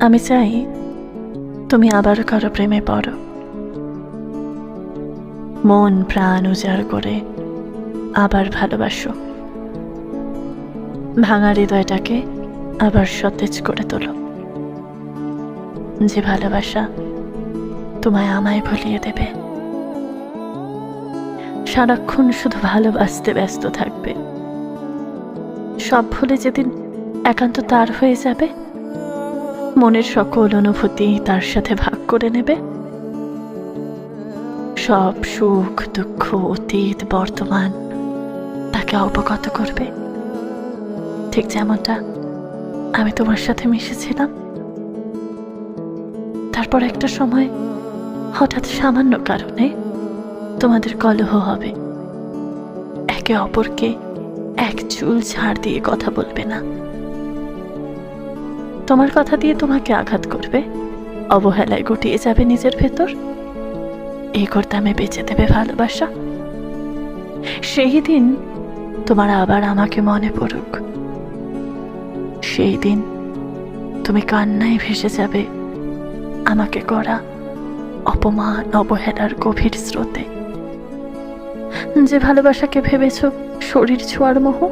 আমি চাই তুমি আবার কারও প্রেমে পড়ো। মন প্রাণ উজাড় করে আবার ভালোবাসো। ভাঙা হৃদয়টাকে আবার সতেজ করে তোলো। যে ভালোবাসা তোমায় আমায় ভুলিয়ে দেবে। সারাক্ষণ শুধু ভালোবাসতে ব্যস্ত থাকবে। সব ভুলে যেদিন একান্ত তার হয়ে যাবে মনের সকল অনুভূতি তার সাথে ভাগ করে নেবে। সব সুখ, দুঃখ, অতীত, বর্তমান তাকে অবগত করবে। ঠিক যেমনটা আমি তোমার সাথে মিশেছিলাম। তারপর একটা সময় হঠাৎ সামান্য কারণে তোমাদের কলহ হবে। একে অপরকে এক চুল ছাড় দিয়ে কথা বলবে না। তোমার কথা দিয়ে তোমাকে আঘাত করবে, অবহেলায় গুটিয়ে যাবে নিজের ভেতর। এই করতামে বেঁচে দেবে ভালোবাসা। সেই দিন তোমার আবার আমাকে মনে পড়ুক। সেই দিন তুমি কান্নায় ভেসে যাবে আমাকে করা অপমান, অবহেলার গভীর স্রোতে। যে ভালোবাসাকে ভেবেছ শরীর ছোঁয়ার মোহ,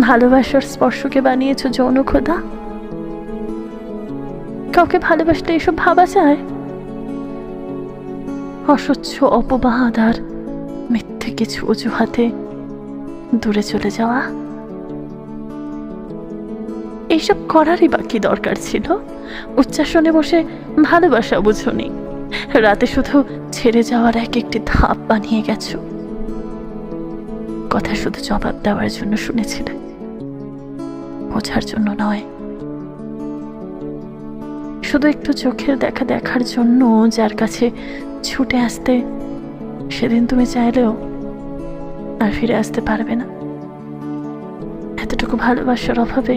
ভালোবাসার স্পর্শকে বানিয়েছ যৌন খোদা কাউকে ভালোবাসলে এসব ভাবা যায়? অস্বচ্ছ অপবাদ আর মিথ্যে কিছু অজুহাতে দূরে চলে যাওয়া? এইসব করারই বাকি দরকার ছিল? উচ্চাসনে বসে ভালোবাসা বুঝুনি। রাতে শুধু ছেড়ে যাওয়ার এক একটি ধাপ বানিয়ে গেছো। কথা শুধু জবাব দেওয়ার জন্য শুনেছিলে। বোঝার জন্য নয়। শুধু একটু চোখের দেখা দেখার জন্য যার কাছে ছুটে আসতে, সেদিন তুমি চাইলেও আর ফিরে আসতে পারবে না। এতটুকু ভালোবাসার অভাবে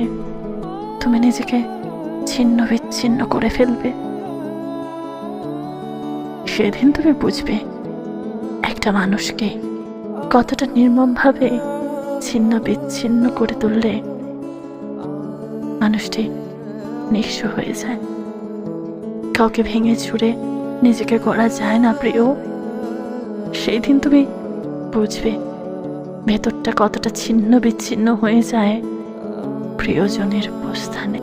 তুমি নিজেকে ছিন্ন বিচ্ছিন্ন করে ফেলবে। সেদিন তুমি বুঝবে একটা মানুষকে কতটা নির্মমভাবে ছিন্ন বিচ্ছিন্ন করে তুললে মানুষটি নিঃস্ব হয়ে যায়। কাউকে ভেঙে ছুড়ে নিজেকে করা যায় না, প্রিয়। সেই দিন তুমি বুঝবে ভেতরটা কতটা ছিন্ন বিচ্ছিন্ন হয়ে যায় প্রিয়জনের প্রস্থানে